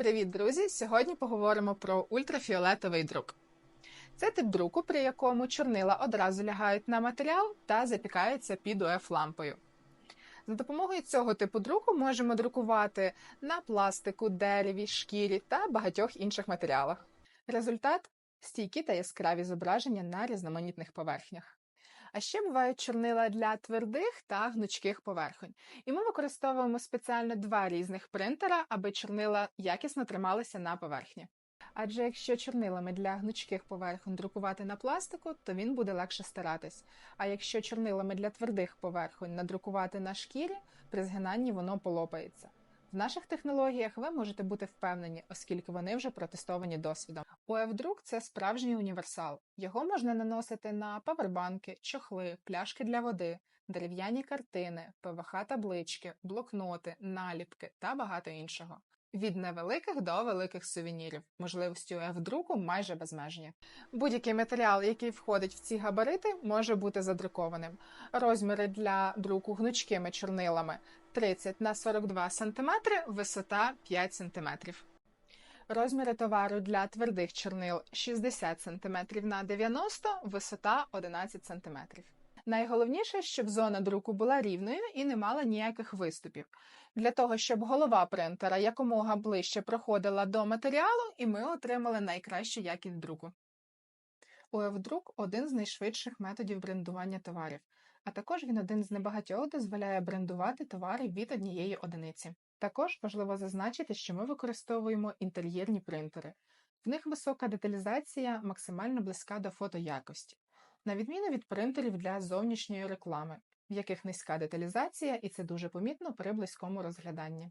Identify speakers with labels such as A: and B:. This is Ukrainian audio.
A: Привіт, друзі! Сьогодні поговоримо про ультрафіолетовий друк. Це тип друку, при якому чорнила одразу лягають на матеріал та запікаються під УФ лампою. За допомогою цього типу друку можемо друкувати на пластику, дереві, шкірі та багатьох інших матеріалах. Результат стійкі та яскраві зображення на різноманітних поверхнях. А ще бувають чорнила для твердих та гнучких поверхонь. І ми використовуємо спеціально два різних принтера, аби чорнила якісно трималися на поверхні. Адже якщо чорнилами для гнучких поверхонь друкувати на пластику, то він буде легше старатись. А якщо чорнилами для твердих поверхонь надрукувати на шкірі, при згинанні воно полопається. В наших технологіях ви можете бути впевнені, оскільки вони вже протестовані досвідом. УФ-друк – це справжній універсал. Його можна наносити на павербанки, чохли, пляшки для води, дерев'яні картини, ПВХ-таблички, блокноти, наліпки та багато іншого. Від невеликих до великих сувенірів. Можливості УФ-друку майже безмежні. Будь-який матеріал, який входить в ці габарити, може бути задрукованим. Розміри для друку гнучкими чорнилами 30 на 42 см, висота 5 см. Розміри товару для твердих чорнил 60 см на 90 висота 11 см. Найголовніше, щоб зона друку була рівною і не мала ніяких виступів, для того, щоб голова принтера якомога ближче проходила до матеріалу, і ми отримали найкращу якість друку. УФ-друк один з найшвидших методів брендування товарів, а також він один з небагатьох дозволяє брендувати товари від однієї одиниці. Також важливо зазначити, що ми використовуємо інтер'єрні принтери. В них висока деталізація максимально близька до фотоякості, на відміну від принтерів для зовнішньої реклами, в яких низька деталізація, і це дуже помітно при близькому розгляданні.